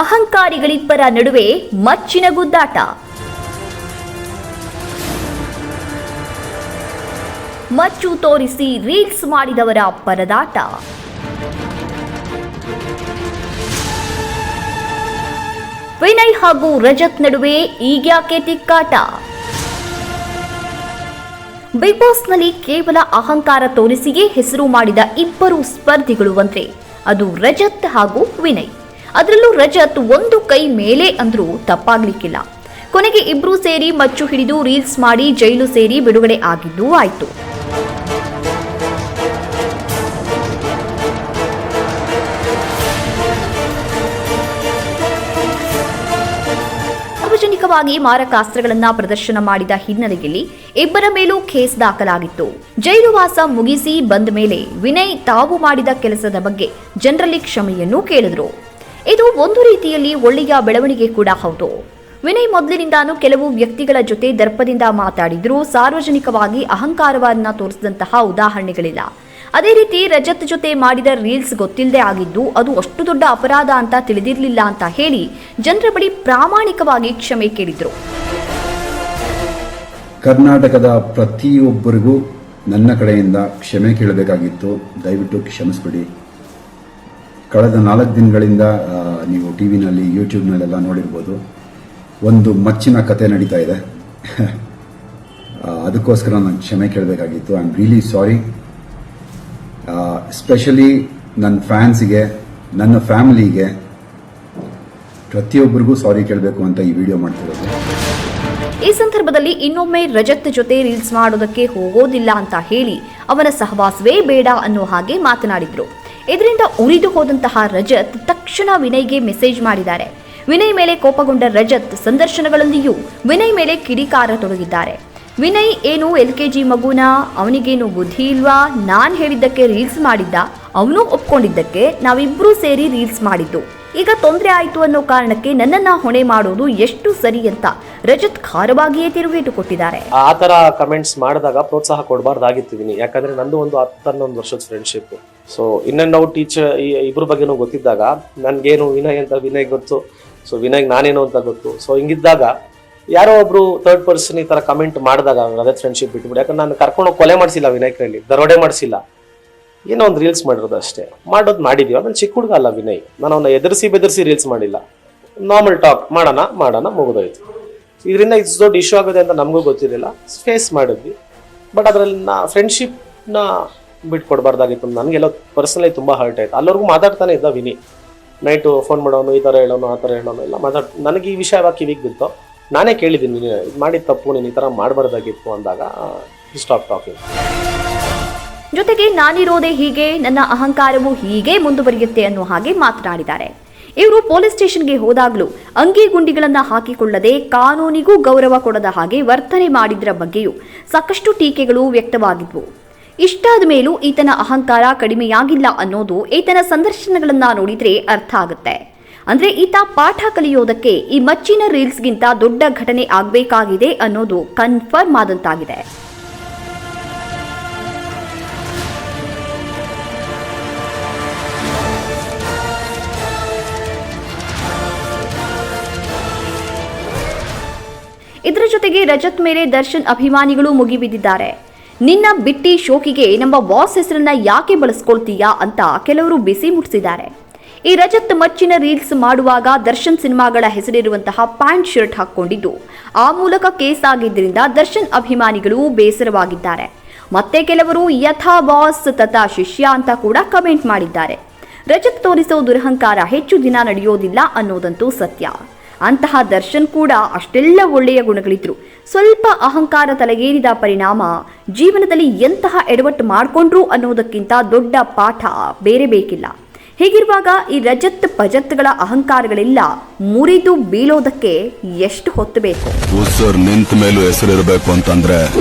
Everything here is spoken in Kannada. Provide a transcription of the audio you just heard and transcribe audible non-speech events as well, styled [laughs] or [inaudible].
ಅಹಂಕಾರಿಗಳಿಬ್ಬರ ನಡುವೆ ಮಚ್ಚಿನ ಗುದ್ದಾಟ. ಮಚ್ಚು ತೋರಿಸಿ ರೀಲ್ಸ್ ಮಾಡಿದವರ ಪರದಾಟ. ವಿನಯ್ ಹಾಗೂ ರಜತ್ ನಡುವೆ ಈಗ್ಯಾಕೆ ತಿಕ್ಕಾಟ? ಬಿಗ್ ಬಾಸ್ನಲ್ಲಿ ಕೇವಲ ಅಹಂಕಾರ ತೋರಿಸಿಯೇ ಹೆಸರು ಮಾಡಿದ ಇಬ್ಬರು ಸ್ಪರ್ಧಿಗಳು ಅಂದ್ರೆ ಅದು ರಜತ್ ಹಾಗೂ ವಿನಯ್. ಅದರಲ್ಲೂ ರಜತ್ ಒಂದು ಕೈ ಮೇಲೆ ಅಂದ್ರೂ ತಪ್ಪಾಗ್ಲಿಕ್ಕಿಲ್ಲ. ಕೊನೆಗೆ ಇಬ್ರು ಸೇರಿ ಮಚ್ಚು ಹಿಡಿದು ರೀಲ್ಸ್ ಮಾಡಿ ಜೈಲು ಸೇರಿ ಬಿಡುಗಡೆ ಆಗಿದ್ದು ಆಯ್ತು. ಸಾರ್ವಜನಿಕವಾಗಿ ಮಾರಕಾಸ್ತ್ರಗಳನ್ನ ಪ್ರದರ್ಶನ ಮಾಡಿದ ಹಿನ್ನೆಲೆಯಲ್ಲಿ ಇಬ್ಬರ ಮೇಲೂ ಕೇಸ್ ದಾಖಲಾಗಿತ್ತು. ಜೈಲುವಾಸ ಮುಗಿಸಿ ಬಂದ ಮೇಲೆ ವಿನಯ್ ತಾವು ಮಾಡಿದ ಕೆಲಸದ ಬಗ್ಗೆ ಜನರಲ್ಲಿ ಕ್ಷಮೆಯನ್ನು ಕೇಳಿದ್ರು. ಇದು ಒಂದು ರೀತಿಯಲ್ಲಿ ಒಳ್ಳೆಯ ಬೆಳವಣಿಗೆ ಕೂಡ ಹೌದು. ವಿನಯ್ ಮೊದಲಿನಿಂದಾನು ಕೆಲವು ವ್ಯಕ್ತಿಗಳ ಜೊತೆ ದರ್ಪದಿಂದ ಮಾತಾಡಿದ್ರು. ಸಾರ್ವಜನಿಕವಾಗಿ ಅಹಂಕಾರವನ್ನ ತೋರಿಸಿದಂತಹ ಉದಾಹರಣೆಗಳಿಲ್ಲ. ಅದೇ ರೀತಿ ರಜತ್ ಜೊತೆ ಮಾಡಿದ ರೀಲ್ಸ್ ಗೊತ್ತಿಲ್ಲದೆ ಆಗಿದ್ದು, ಅದು ಅಷ್ಟು ದೊಡ್ಡ ಅಪರಾಧ ಅಂತ ತಿಳಿದಿರಲಿಲ್ಲ ಅಂತ ಹೇಳಿ ಜನರ ಬಳಿ ಪ್ರಾಮಾಣಿಕವಾಗಿ ಕ್ಷಮೆ ಕೇಳಿದ್ರು. ಕರ್ನಾಟಕದ ಪ್ರತಿಯೊಬ್ಬರಿಗೂ ನನ್ನ ಕಡೆಯಿಂದ ಕ್ಷಮೆ ಕೇಳಬೇಕಾಗಿತ್ತು. ದಯವಿಟ್ಟು ಕ್ಷಮಿಸ್ಬಿಡಿ. ಕಳೆದ ನಾಲ್ಕು ದಿನಗಳಿಂದ ನೀವು ಟಿ ವಿನಲ್ಲಿ ಯೂಟ್ಯೂಬ್ನಲ್ಲೆಲ್ಲ ನೋಡಿರ್ಬೋದು. ಒಂದು ಮಚ್ಚಿನ ಕತೆ ನಡೀತಾ ಇದೆ. [laughs] ಅದಕ್ಕೋಸ್ಕರ ನಾನು ಕ್ಷಮೆ ಕೇಳಬೇಕಾಗಿತ್ತು. I am really sorry specially ನನ್ನ ಫ್ಯಾನ್ಸಿಗೆ, ನನ್ನ ಫ್ಯಾಮಿಲಿಗೆ ಪ್ರತಿಯೊಬ್ಬರಿಗೂ ಸಾರಿ ಕೇಳಬೇಕು ಅಂತ ಈ ವಿಡಿಯೋ ಮಾಡ್ತಿರೋದು. ಈ ಸಂದರ್ಭದಲ್ಲಿ ಇನ್ನೊಮ್ಮೆ ರಜತ್ ಜೊತೆ ರೀಲ್ಸ್ ಮಾಡೋದಕ್ಕೆ ಹೋಗೋದಿಲ್ಲ ಅಂತ ಹೇಳಿ ಅವನ ಸಹವಾಸವೇ ಬೇಡ ಅನ್ನೋ ಹಾಗೆ ಮಾತನಾಡಿದ್ರು. ಇದರಿಂದ ಉರಿದು ಹೋದಂತಹ ರಜತ್ ತಕ್ಷಣ ವಿನಯ್ಗೆ ಮೆಸೇಜ್ ಮಾಡಿದ್ದಾರೆ. ವಿನಯ್ ಮೇಲೆ ಕೋಪಗೊಂಡ ರಜತ್ ಸಂದರ್ಶನಗಳಲ್ಲಿಯೂ ವಿನಯ್ ಮೇಲೆ ಕಿಡಿಕಾರ ತೊಡಗಿದ್ದಾರೆ. ವಿನಯ್, ಏನು ಎಲ್ ಕೆ ಜಿ ಮಗುನ? ಅವನಿಗೇನು ಬುದ್ಧಿ ಇಲ್ವಾ? ನಾನ್ ಹೇಳಿದ್ದಕ್ಕೆ ರೀಲ್ಸ್ ಮಾಡಿದ್ದ? ಅವನು ಒಪ್ಕೊಂಡಿದ್ದಕ್ಕೆ ನಾವಿಬ್ರೂ ಸೇರಿ ರೀಲ್ಸ್ ಮಾಡಿದ್ದು. ಈಗ ತೊಂದರೆ ಆಯ್ತು ಅನ್ನೋ ಕಾರಣಕ್ಕೆ ನನ್ನನ್ನ ಹೊಣೆ ಮಾಡೋದು ಎಷ್ಟು ಸರಿ ಅಂತ ರಜತ್ ಖಾರವಾಗಿಯೇ ತಿರುಗೇಟು ಕೊಟ್ಟಿದ್ದಾರೆ. ಆ ತರ ಕಮೆಂಟ್ಸ್ ಮಾಡಿದಾಗ ಪ್ರೋತ್ಸಾಹ ಕೊಡಬಾರ್ದಾಗಿತ್ತು ಯಾಕಂದ್ರೆ ನಂದು ಒಂದು ಹತ್ತು ಹನ್ನೊಂದು ವರ್ಷದ friendship so in and out teach ಇಬ್ಬರ ಬಗ್ಗೆನೂ ಗೊತ್ತಿದ್ದಾಗ ನನಗೇನು ವಿನಯ್ ಅಂತ ವಿನಯ್ ಗೊತ್ತು ಸೊ ವಿನಯ್ ನಾನೇನು ಅಂತ ಗೊತ್ತು. ಸೊ ಹಿಂಗಿದ್ದಾಗ ಯಾರೋ ಒಬ್ರು ಥರ್ಡ್ ಪರ್ಸನ್ ಈ ಥರ ಕಮೆಂಟ್ ಮಾಡಿದಾಗ ಅದೇ ಫ್ರೆಂಡ್ಶಿಪ್ ಬಿಟ್ಬಿಡಿ. ಯಾಕಂದ್ರೆ ನಾನು ಕರ್ಕೊಂಡು ಕೊಲೆ ಮಾಡಿಸಿಲ್ಲ ವಿನಯ್ ದರೋಡೆ ಮಾಡಿಸಿಲ್ಲ. ಏನೋ ಒಂದು ರೀಲ್ಸ್ ಮಾಡಿರೋದು ಅಷ್ಟೇ. ಮಾಡೋದು ಮಾಡಿದ್ವಿ. ಆಮೇಲೆ ಚಿಕ್ಕ ಹುಡುಗ ಅಲ್ಲ ವಿನಯ್. ನಾನು ಅವನ್ನ ಎದುರಿಸಿ ಬೆದರಿಸಿ ರೀಲ್ಸ್ ಮಾಡಿಲ್ಲ. ನಾರ್ಮಲ್ ಟಾಕ್ ಮಾಡೋಣ ಮಾಡೋಣ, ಮುಗಿದೋಯ್ತು. ಇದರಿಂದ ಇಷ್ಟು ದೊಡ್ಡ ಇಶ್ಯೂ ಆಗುತ್ತೆ ಅಂತ ನಮಗೂ ಗೊತ್ತಿರಲಿಲ್ಲ. ಫೇಸ್ ಮಾಡಿದ್ವಿ. ಬಟ್ ಅದರಲ್ಲಿ ನಾ ಫ್ರೆಂಡ್ಶಿಪ್ನ ಬಿಟ್ಕೊಡ್ಬಾರ್ದಾಗಿತ್ತು ನನಗೆಲ್ಲ ಪರ್ಸನಲಿ ತುಂಬ ಹರ್ಟ್ ಆಯ್ತು. ಅಲ್ಲವರೆಗೂ ಮಾತಾಡ್ತಾನೆ ಇದ್ದ ವಿನಿ. ನೈಟು ಫೋನ್ ಮಾಡೋನು, ಈ ಥರ ಹೇಳೋನು, ಆ ಥರ ಹೇಳೋನು, ಎಲ್ಲ ಮಾತಾಡ್ ನನಗೆ ಈ ವಿಷಯ ಯಾವಾಗ ಕಿವಿಗೆ ಬಿತ್ತು, ನಾನೇ ಕೇಳಿದ್ದೀನಿ, ನೀನು ಇದು ಮಾಡಿದ ತಪ್ಪು, ನೀನು ಈ ಥರ ಮಾಡಬಾರ್ದಾಗಿತ್ತು ಅಂದಾಗ ಸ್ಟಾಪ್ ಟಾಕಿಂಗ್ ಜೊತೆಗೆ ನಾನಿರೋದೇ ಹೀಗೆ, ನನ್ನ ಅಹಂಕಾರವು ಹೀಗೆ ಮುಂದುವರಿಯುತ್ತೆ ಅನ್ನೋ ಹಾಗೆ ಮಾತನಾಡಿದ್ದಾರೆ. ಇವರು ಪೊಲೀಸ್ ಸ್ಟೇಷನ್ಗೆ ಹೋದಾಗಲೂ ಅಂಗಿ ಗುಂಡಿಗಳನ್ನು ಹಾಕಿಕೊಳ್ಳದೆ ಕಾನೂನಿಗೂ ಗೌರವ ಕೊಡದ ಹಾಗೆ ವರ್ತನೆ ಮಾಡಿದ್ರ ಬಗ್ಗೆಯೂ ಸಾಕಷ್ಟು ಟೀಕೆಗಳು ವ್ಯಕ್ತವಾಗಿದ್ವು. ಇಷ್ಟಾದ ಮೇಲೂ ಈತನ ಅಹಂಕಾರ ಕಡಿಮೆಯಾಗಿಲ್ಲ ಅನ್ನೋದು ಈತನ ಸಂದರ್ಶನಗಳನ್ನ ನೋಡಿದ್ರೆ ಅರ್ಥ ಆಗುತ್ತೆ. ಅಂದ್ರೆ ಈತ ಪಾಠ ಕಲಿಯೋದಕ್ಕೆ ಈ ಮಚ್ಚಿನ ರೀಲ್ಸ್ಗಿಂತ ದೊಡ್ಡ ಘಟನೆ ಆಗಬೇಕಾಗಿದೆ ಅನ್ನೋದು ಕನ್ಫರ್ಮ್ ಆದಂತಾಗಿದೆ. ಇದರ ಜೊತೆಗೆ ರಜತ್ ಮೇಲೆ ದರ್ಶನ್ ಅಭಿಮಾನಿಗಳು ಮುಗಿಬಿದ್ದಿದ್ದಾರೆ. ನಿನ್ನ ಬಿಟ್ಟಿ ಶೋಕಿಗೆ ನಮ್ಮ ಬಾಸ್ ಹೆಸರನ್ನ ಯಾಕೆ ಬಳಸ್ಕೊಳ್ತೀಯಾ ಅಂತ ಕೆಲವರು ಬಿಸಿ ಮುಟ್ಟಿಸಿದ್ದಾರೆ. ಈ ರಜತ್ ಮಚ್ಚಿನ ರೀಲ್ಸ್ ಮಾಡುವಾಗ ದರ್ಶನ್ ಸಿನಿಮಾಗಳ ಹೆಸರಿರುವಂತಹ ಪ್ಯಾಂಟ್ ಶರ್ಟ್ ಹಾಕ್ಕೊಂಡಿದ್ದು, ಆ ಮೂಲಕ ಕೇಸ್ ಆಗಿದ್ದರಿಂದ ದರ್ಶನ್ ಅಭಿಮಾನಿಗಳು ಬೇಸರವಾಗಿದ್ದಾರೆ. ಮತ್ತೆ ಕೆಲವರು ಯಥಾ ಬಾಸ್ ತಥಾ ಶಿಷ್ಯ ಅಂತ ಕೂಡ ಕಮೆಂಟ್ ಮಾಡಿದ್ದಾರೆ. ರಜತ್ ತೋರಿಸೋ ದುರಹಂಕಾರ ಹೆಚ್ಚು ದಿನ ನಡೆಯೋದಿಲ್ಲ ಅನ್ನೋದಂತೂ ಸತ್ಯ. ಅಂತಹ ದರ್ಶನ್ ಕೂಡ ಅಷ್ಟೆಲ್ಲ ಒಳ್ಳೆಯ ಗುಣಗಳಿದ್ರು. ಸ್ವಲ್ಪ ಅಹಂಕಾರ ತಲೆಗೇರಿದ ಪರಿಣಾಮ ಜೀವನದಲ್ಲಿ ಎಂತಹ ಎಡವಟ್ಟು ಮಾಡಿಕೊಂಡ್ರು ಅನ್ನೋದಕ್ಕಿಂತ ದೊಡ್ಡ ಪಾಠ ಬೇರೆ ಬೇಕಿಲ್ಲ. ಹೀಗಿರುವಾಗ ಈ ರಜತ್ ಪಜತ್ಗಳ ಅಹಂಕಾರಗಳೆಲ್ಲ ಮುರಿದು ಬೀಳೋದಕ್ಕೆ ಎಷ್ಟು ಹೊತ್ತು ಬೇಕು? ನಿಂತ ಮೇಲೂ ಹೆಸರಿರಬೇಕು ಅಂತಂದ್ರೆ